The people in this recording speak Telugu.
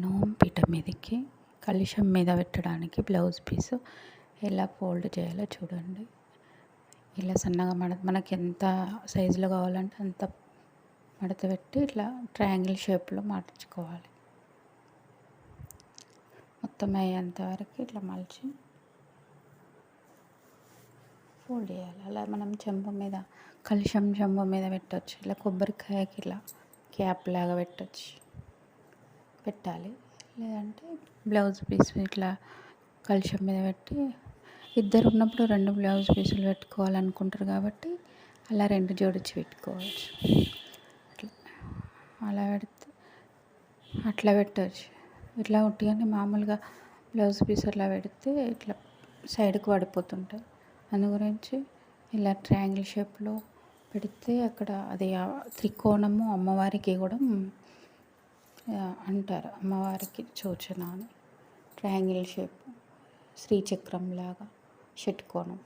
నోమ్ పీట మీదకి కలుషం మీద పెట్టడానికి బ్లౌజ్ పీస్ ఎలా ఫోల్డ్ చేయాలో చూడండి. ఇలా సన్నగా మడత మనకి ఎంత సైజులో కావాలంటే అంత మడత పెట్టి ఇట్లా ట్రయాంగిల్ షేప్లో మార్చుకోవాలి. మొత్తం అయ్యేంత వరకు ఇట్లా మలిచి ఫోల్డ్ చేయాలి. అలా మనం చెంబు మీద కలుషం చెంబు మీద పెట్టవచ్చు ఇలా కొబ్బరికాయకి ఇలా క్యాప్ లాగా పెట్టచ్చు. పెట్టాలి. లేదంటే బ్లౌజ్ పీస్ ఇట్లా కలుషం మీద పెట్టి ఇద్దరు ఉన్నప్పుడు రెండు బ్లౌజ్ పీసులు పెట్టుకోవాలనుకుంటారు కాబట్టి అలా రెండు జోడించి పెట్టుకోవచ్చు. అట్లా అలా పెడితే అట్లా పెట్టవచ్చు ఇట్లా ఉట్టిగానే మామూలుగా బ్లౌజ్ పీస్ అట్లా పెడితే ఇట్లా సైడ్కి పడిపోతుంటాయి. అందు గురించి ఇలా ట్రయాంగిల్ షేప్లో పెడితే అక్కడ అది త్రికోణము అమ్మవారికి కూడా అంటారు అమ్మవారికి సూచన అని. ట్రయాంగిల్ షేప్ శ్రీచక్రం లాగా షట్కోణం.